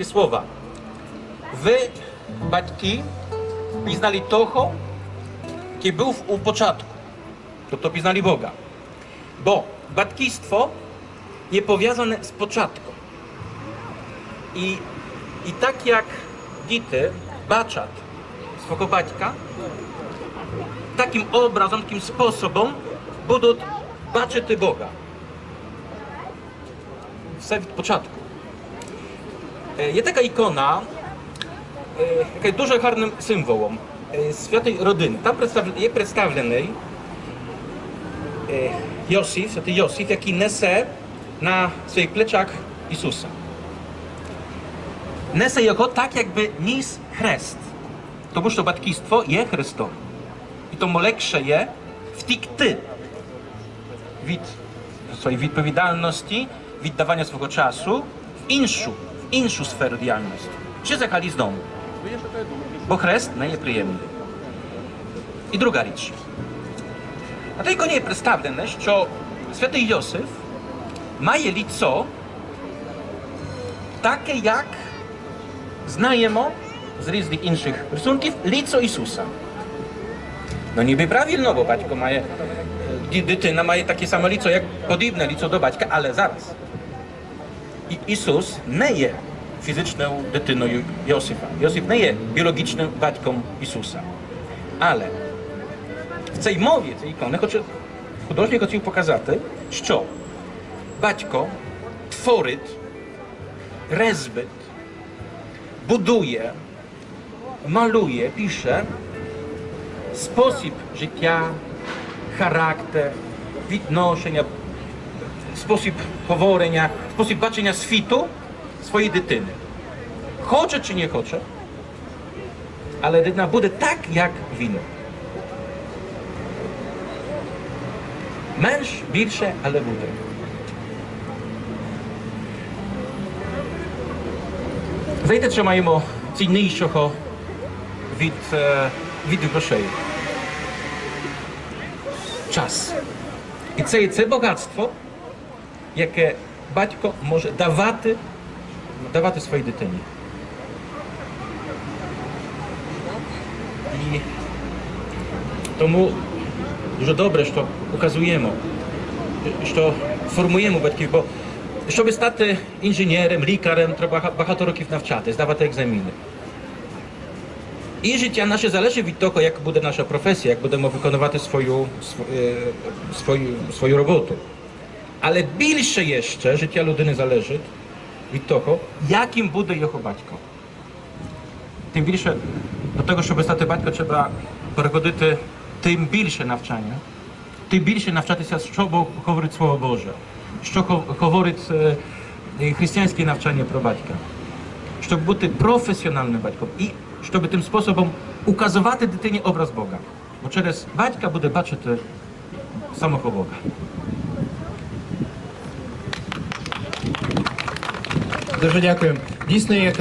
такі слова. Ви, батьки, пізнали того, який був у початку. Тобто пізнали Бога. Бо батьківство є пов'язане з початком. І, і так як діти бачать свого батька, таким образом, таким sposobem будуть бачити Бога. Все від початку. E, jest taka ikona, e, jakaś dużo harnym symbolem e, Świętej Rodyny. Tam jest przedstawiony Josif, Święty Josif, jaki nese na swoich plecach Jezusa. Nese jego tak, jakby nis chrzest. To muszę batkistwo je chrysto. I to moleksze je w tikty. Wid swojej odpowiedzialności, wid dawania swojego czasu w inszu inšu sferu dijalnosti. Že zakali z domu. Bo chrest nie jest przyjemny. I druga rzecz. A tej konie jest przedstawione, że święty Józef ma lico takie jak znajemo z różnych innych rysunków lico Jezusa. No niby prawilno, bo baćko ma dytyna ma takie samo lico, jak podobne lico do baćka, ale zaraz. зараз. І Ісус не є фізичною дитиною Йосифа. Йосиф не є біологічним батьком Ісуса. Але в цій мові, цій ікони, хоче, художник хотів показати, що батько творить, резбить, будує, малює, pisze sposób życia, charakter, відношення, sposób говорення, sposób бачення світу своєї дитини. Хоче чи не хоче, але дитина буде так, як він. Менш, більше, але буде. Знаєте, що маємо ціннішого від, е, від грошей? Час. І це, це багатство, яке батько може давати, давати своїй дитині. І тому дуже добре, що указуємо, що формуємо батьків, бо щоб стати інженером, лікарем, треба багато років навчати, здавати екзаміни. І життя наше залежить від того, як буде наша професія, як будемо виконувати свою, св- е, свою, свою роботу. Але більше ще життя людини залежить від того, яким буде його батько. Тим більше до того, щоб стати батьком, треба переходити тим більше навчання, тим більше навчатися, що Бог говорить Слово Боже, що хо- говорить е, е, християнське навчання про батька щоб бути професіональним батьком і щоб тим способом указувати дитині образ Бога. Бо через батька буде бачити самого Бога. Дуже дякую. Дійсно, є